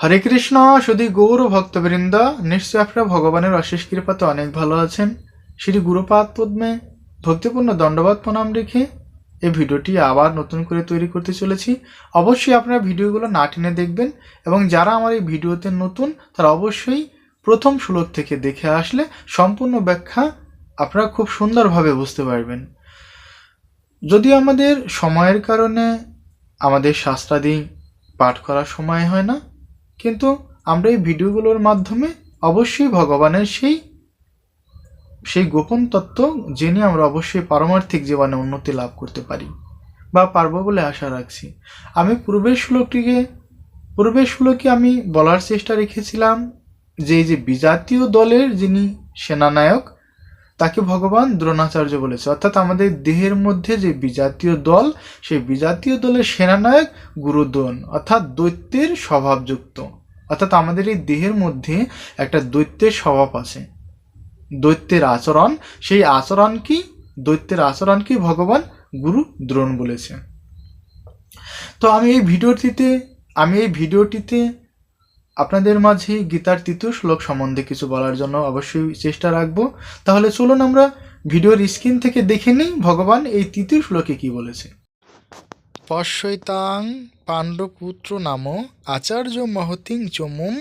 হরে কৃষ্ণ শুধু গৌর, ভক্তবৃন্দ, নিশ্চয় আপনারা ভগবানের অশেষ কৃপাতে অনেক ভালো আছেন। শ্রী গুরুপাদ পদ্মে ভক্তিপূর্ণ দণ্ডবাদ প্রণাম রেখে এই ভিডিওটি আবার নতুন করে তৈরি করতে চলেছি। অবশ্যই আপনারা ভিডিওগুলো না টেনে দেখবেন এবং যারা আমার এই ভিডিওতে নতুন, তারা অবশ্যই প্রথম শ্লোক থেকে দেখে আসলে সম্পূর্ণ ব্যাখ্যা আপনারা খুব সুন্দরভাবে বুঝতে পারবেন। যদি আমাদের সময়ের কারণে আমাদের শাস্ত্রাদি পাঠ করার সময় হয় না কিন্তু আমরা এই ভিডিওগুলোর মাধ্যমে অবশ্যই ভগবানের সেই সেই গোপন তত্ত্ব জেনে আমরা অবশ্যই পারমার্থিক জীবনে উন্নতি লাভ করতে পারি বা পারব বলে আশা রাখছি। আমি পূর্বের শ্লোকটিকে, পূর্বের শ্লোকে আমি বলার চেষ্টা রেখেছিলাম যে এই যে বিজাতীয় দলের যিনি সেনানায়ক তাকে ভগবান দ্রোণাচার্য বলেছে। অর্থাৎ আমাদের দেহের মধ্যে যে বিজাতীয় দল, সেই বিজাতীয় দলের সেনানায়ক গুরুদ্রোণ, অর্থাৎ দৈত্যের স্বভাবযুক্ত। অর্থাৎ আমাদের এই দেহের মধ্যে একটা দৈত্যের স্বভাব আছে। দৈত্যের আচরণ, সেই আচরণ কি? দৈত্যের আচরণ কি ভগবান গুরু দ্রোণ বলেছে। তো আমি এই ভিডিওটিতে, আমি এই ভিডিওটিতে আপনাদের মাঝে গীতার তৃতীয় শ্লোক সম্বন্ধে কিছু বলার জন্য অবশ্যই চেষ্টা রাখব। তাহলে চলুন আমরা ভিডিওর স্ক্রিন থেকে দেখে নিই ভগবান এই তৃতীয় শ্লোকে কি বলেছে। পশ্যৈতাং পাণ্ডপুত্র নাম আচার্য মহতিং চমুম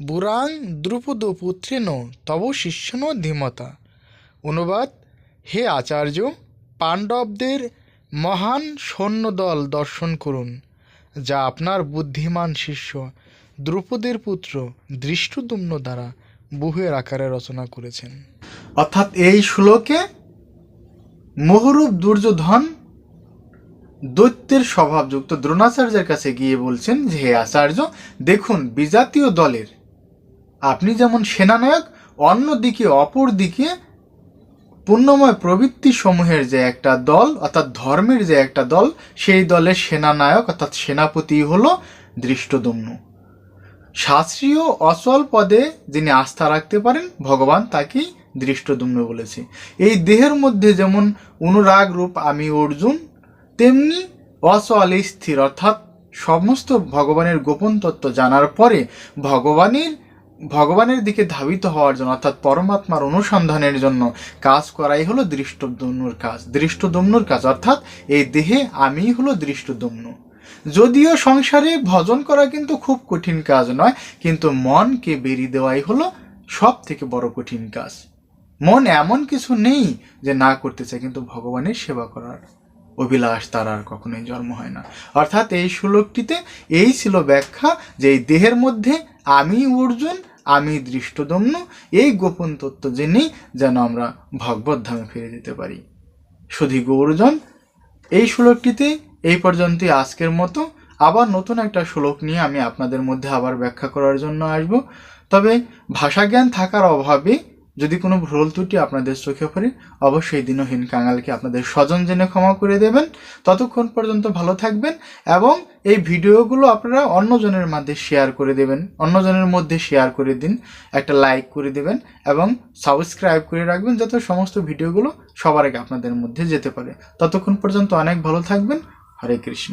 বুরাং দ্রুপদ পুত্রেন তব শিষ্যন ধীমতা। অনুবাদ, হে আচার্য, পাণ্ডবদের মহান সৈন্যদল দর্শন করুন, যা আপনার বুদ্ধিমান শিষ্য। দ্রুপদের পুত্র দৃষ্টদুম্ন দ্বারা বহুয়ের আকারে রচনা করেছেন। অর্থাৎ এই শ্লোকে মহরূপ দুর্যোধন দৈত্যের স্বভাবযুক্ত দ্রোণাচার্যের কাছে গিয়ে বলছেন যে, হে আচার্য, দেখুন, বিজাতীয় দলের আপনি যেমন সেনানায়ক, অন্যদিকে অপর দিকে পুণ্যময় প্রবৃত্তি সমূহের যে একটা দল, অর্থাৎ ধর্মের যে একটা দল, সেই দলের সেনানায়ক, অর্থাৎ সেনাপতি হলো দৃষ্টদম্নু। শাস্ত্রীয় অচল পদে যিনি আস্থা রাখতে পারেন, ভগবান তাকেই দৃষ্টদম্ন বলেছে। এই দেহের মধ্যে যেমন অনুরাগ রূপ আমি অর্জুন, তেমনি অচল স্থির, অর্থাৎ সমস্ত ভগবানের গোপন তত্ত্ব জানার পরে ভগবানের ভগবানের দিকে ধাবিত হওয়ার জন্য, অর্থাৎ পরমাত্মার অনুসন্ধানের জন্য কাজ করাই হলো দৃষ্টদম্নুর কাজ। দৃষ্টদম্নুর কাজ, অর্থাৎ এই দেহে আমি হলো দৃষ্টদম্ন যদিও সংসারে ভজন করা কিন্তু খুব কঠিন কাজ নয়, কিন্তু মনকে বেরিয়ে দেওয়াই হলো সব থেকে বড় কঠিন কাজ। মন এমন কিছু নেই যে না করতে চায়, কিন্তু ভগবানের সেবা করার অভিলাষ তার আর কখনোই জন্ম হয় না। অর্থাৎ এই শ্লোকটিতে এই ছিল ব্যাখ্যা যে এই দেহের মধ্যে আমি অর্জুন, আমি দৃষ্টদম্য, এই গোপন তত্ত্ব জেনেই যেন আমরা ভগবত ধামে ফিরে যেতে পারি। শুধু গৌরজন এই শ্লোকটিতে এই পর্যন্তই আজকের মতো। আবার নতুন একটা শ্লোক নিয়ে আমি আপনাদের মধ্যে আবার ব্যাখ্যা করার জন্য আসব। তবে ভাষা জ্ঞান থাকার অভাবে যদি কোনো ভুল ত্রুটি আপনাদের চোখে পড়ে, অবশ্যই দিনহীন কাঙালকে আপনাদের স্বজন জেনে ক্ষমা করে দেবেন। ততক্ষণ পর্যন্ত ভালো থাকবেন এবং এই ভিডিওগুলো আপনারা অন্যজনের মধ্যে শেয়ার করে দেবেন। অন্যজনের মধ্যে শেয়ার করে দিন, একটা লাইক করে দেবেন এবং সাবস্ক্রাইব করে রাখবেন যাতে সমস্ত ভিডিওগুলো সবার আগে আপনাদের মধ্যে যেতে পারে। ততক্ষণ পর্যন্ত অনেক ভালো থাকবেন। হরে কৃষ্ণ